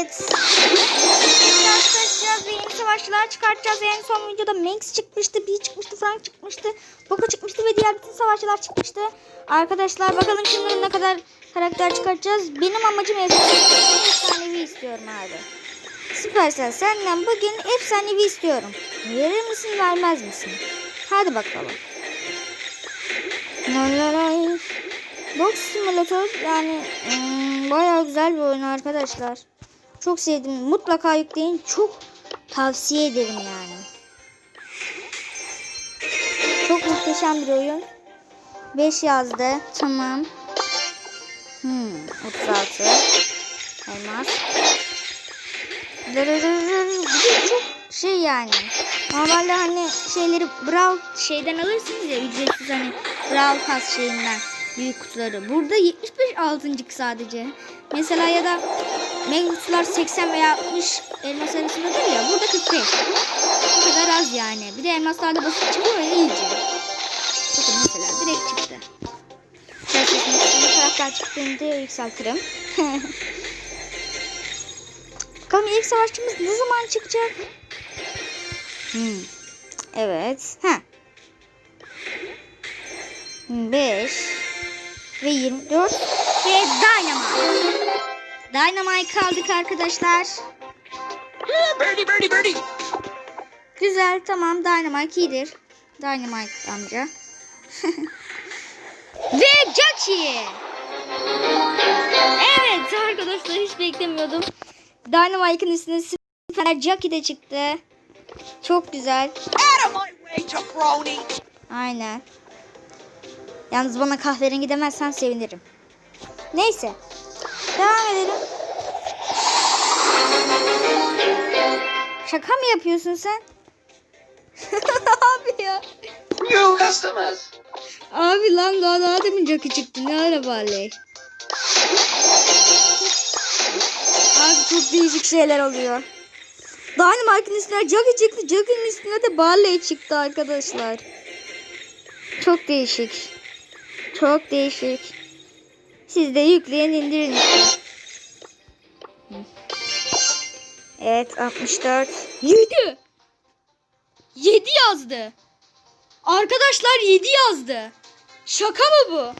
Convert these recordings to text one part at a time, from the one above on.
Evet. Yeni savaşçılar çıkartacağız. En son videoda Max çıkmıştı, B çıkmıştı, Frank çıkmıştı, Poco çıkmıştı ve diğer bütün savaşçılar çıkmıştı. Arkadaşlar bakalım şimdi ne kadar karakter çıkartacağız. Benim amacım efsanevi, istiyorum abi. Süpersel senden bugün efsanevi istiyorum. Verir misin vermez misin? Hadi bakalım. Box Simulator yani hmm, bayağı güzel bir oyun arkadaşlar. Çok sevdim. Mutlaka yükleyin. Çok tavsiye ederim yani. Çok muhteşem bir oyun. 5 yazdı. Tamam. Hmm, 36. Elmas. Şey yani. Normalde hani şeyleri Brawl şeyden alırsınız ya ücretsiz hani Brawl Pass şeyinden büyük kutuları. Burada 75 altıncık sadece. Mesela ya da mega kutular 80 veya 60 elmas arasındadır ya. Burada 45. Bu kadar az yani. Bir de elmaslarda basit çıkıyor ya iyice. Bakın mesela direkt çıktı. Gerçekten karakter çıktığında yükseltirim. Bakalım ilk savaşçımız ne zaman çıkacak? Hmm. Evet. Ha. 5 ve 24 ve Dynamite. Dynamite kaldık arkadaşlar. Birdie, birdie, birdie. Güzel tamam Dynamite iyidir. Dynamite amca. ve Jackie. Evet arkadaşlar hiç beklemiyordum. Dynamite'ın üstüne süper Jackie de çıktı. Çok güzel. Aynen. Yalnız bana kahverengi demezsen sevinirim. Neyse. Devam edelim. Şaka mı yapıyorsun sen? Abi ya. New customers. Abi lan daha daha demin Jackie çıktı. Ne ara Barley? Abi çok değişik şeyler oluyor. Dynamite'ın üstüne Jackie çıktı. Jackie'nin üstüne de Barley çıktı arkadaşlar. Çok değişik. Çok değişik. Siz de yükleyin indirin. Evet 64. 7. 7 yazdı. Arkadaşlar 7 yazdı. Şaka mı bu?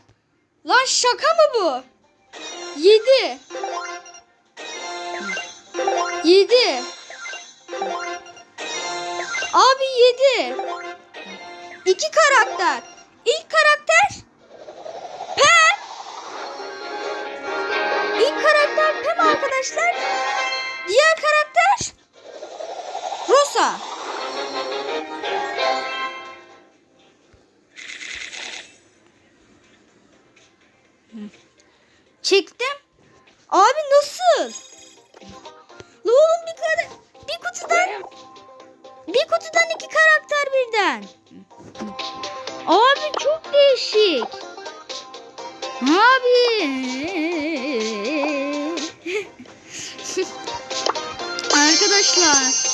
Lan şaka mı bu? 7. 7. Abi 7. İki karakter. İlk karakter arkadaşlar. Diğer karakter Rosa. Çektim. Abi nasıl? Ne bir kare bir kutudan bir kutudan iki karakter birden. Abi çok değişik. Abi. Arkadaşlar.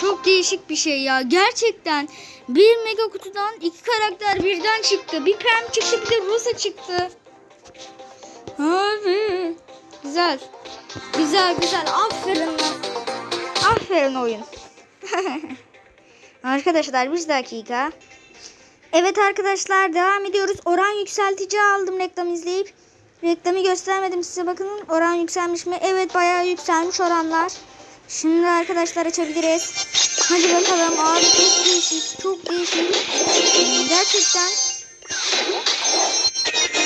Çok değişik bir şey ya. Gerçekten bir mega kutudan iki karakter birden çıktı. Bir Pem çıktı bir de Rosa çıktı. Abi. Güzel. Güzel güzel. Aferin. Aferin oyun. arkadaşlar bir dakika. Evet arkadaşlar devam ediyoruz. Oran yükseltici aldım reklam izleyip. Reklamı göstermedim size bakın. Oran yükselmiş mi? Evet bayağı yükselmiş oranlar. Şimdi arkadaşlar açabiliriz. Hadi bakalım. Abi çok değişik. Çok değişik. Gerçekten.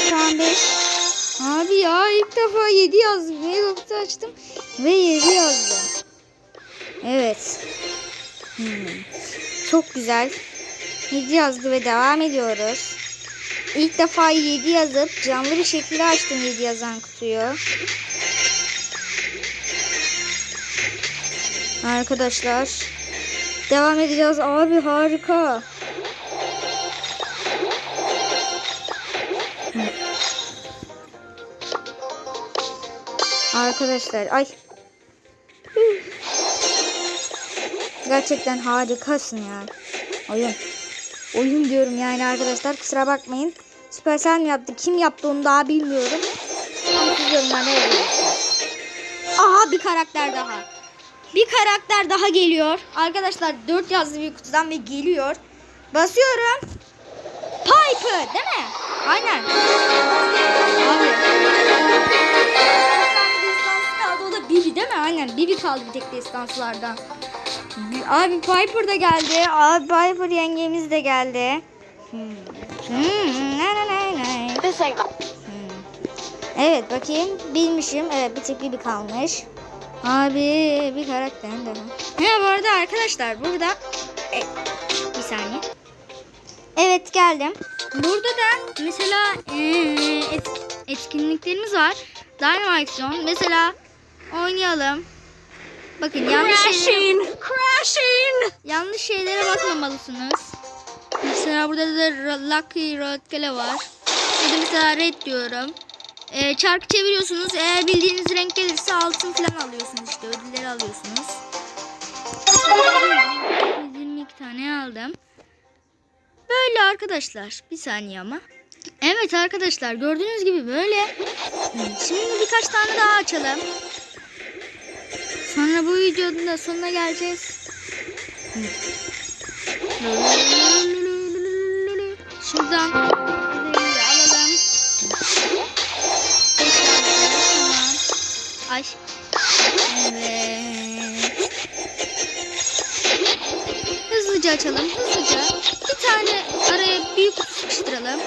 Şu an 5. Abi ya ilk defa 7 yazdım. Mega kutu açtım. Ve 7 yazdı. Evet. Hmm. Çok güzel. 7 yazdı ve devam ediyoruz. İlk defa 7 yazıp canlı bir şekilde açtım 7 yazan kutuyu. Arkadaşlar. Devam edeceğiz. Abi harika. Arkadaşlar ay. Gerçekten harikasın ya. Oyun. Oyun diyorum yani arkadaşlar kusura bakmayın. Süpersel mi yaptı? Kim yaptı onu daha bilmiyorum. Aha bir karakter daha. Bir karakter daha geliyor. Arkadaşlar 4 yazdı bir kutudan ve geliyor. Basıyorum. Piper değil mi? Aynen. Abi. Kaldı o da Bibi değil mi? Aynen Bibi kaldı bir tek destansılardan. Abi Piper da geldi. Abi Piper yengemiz de geldi. Hmm. Hmm, nay, nay, nay. This ain't Evet bakayım. Bilmişim. Evet bir tek Bibi kalmış. Abi bir karakter daha. Ha bu arada arkadaşlar burada e, bir saniye. Evet geldim. Burada da mesela e, etk- etkinliklerimiz var. Dynamite Zone. Mesela oynayalım. Bakın yanlış şeylere, Crashing! yanlış şeylere basmamalısınız. Mesela burada da Lucky Road var. Burada mesela red diyorum. Ee, çarkı çeviriyorsunuz. Eğer bildiğiniz renk gelirse altın falan alıyorsunuz işte. Ödülleri alıyorsunuz. 122 tane aldım. Böyle arkadaşlar. Bir saniye ama. Evet arkadaşlar gördüğünüz gibi böyle. Şimdi birkaç tane daha açalım. Sonra bu videonun da sonuna geleceğiz. Şuradan Ay. Evet. Hızlıca açalım. Hızlıca. Bir tane araya büyük sıkıştıralım.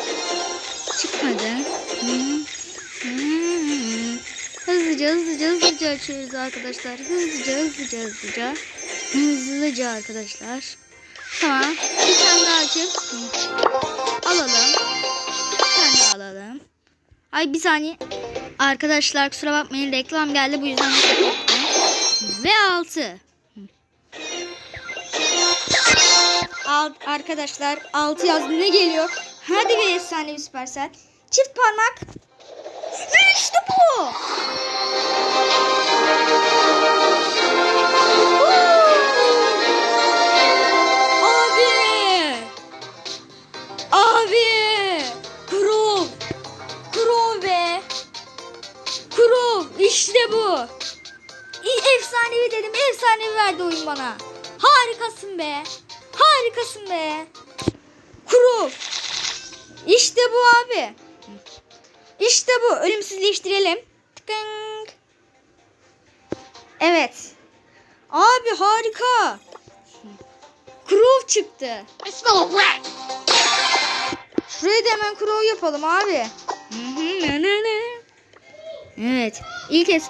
Çıkmadı. Hı. Hı. Hızlıca hızlıca hızlıca açıyoruz arkadaşlar. Hızlıca hızlıca hızlıca. Hızlıca arkadaşlar. Tamam. Bir tane daha açıp alalım. Bir tane daha alalım. Ay bir saniye. Arkadaşlar kusura bakmayın reklam geldi bu yüzden ve 6. Alt, arkadaşlar 6 yazdı ne geliyor? Hadi bir efsane bir süpersel. Çift parmak. Ve işte bu. İşte bu. Efsanevi dedim. Efsanevi verdi oyun bana. Harikasın be. Harikasın be. Krov. İşte bu abi. İşte bu. Ölümsüzleştirelim. Tıkınk. Evet. Abi harika. Crow çıktı. Şuraya da hemen crow yapalım abi. Evet. İlk es